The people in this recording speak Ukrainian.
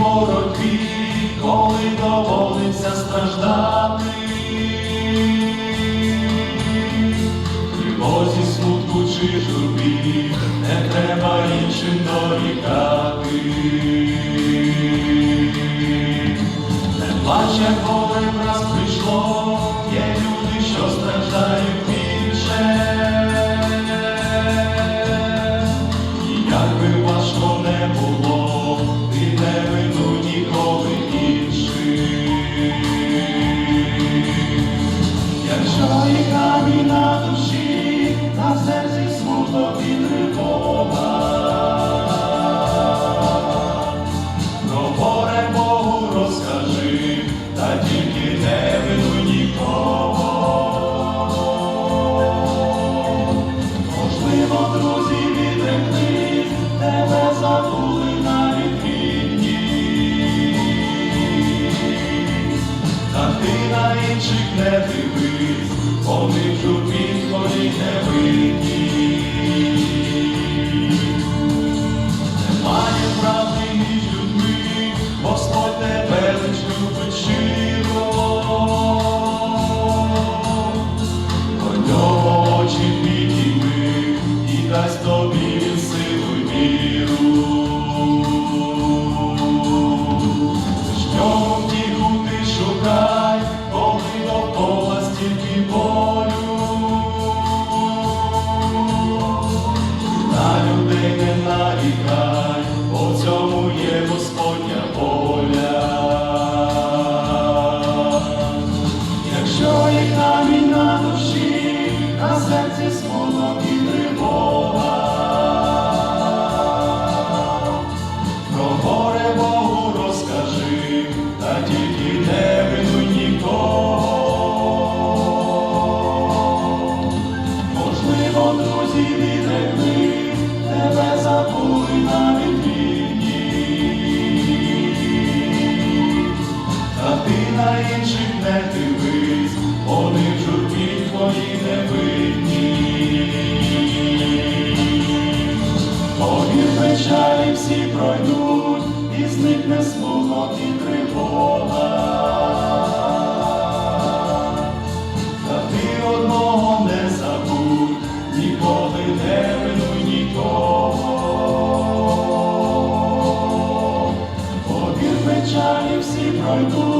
боротьбі, коли доводиться страждати. Тривозі, смутку чи журбі, не треба іншим дорікати. Не плаче, коли в нас прийшло, є люди, що страждають друзі відрекли, тебе забули навіть рідні. Та ти на інших не дивись, вони в журбі твої не винні. Серці смуток і про горе Богу розкажи, та тільки не винуй нікого. Можливо, друзі відрекли, тебе забули навіть рідні. Та ти на інших не дивись, вони в журбі твої не винні. печалі всі пройдуть, і зникне смуток і тривога. Та ти одного не забудь, ніколи не винуй нікого. Повір печалі всі пройдуть.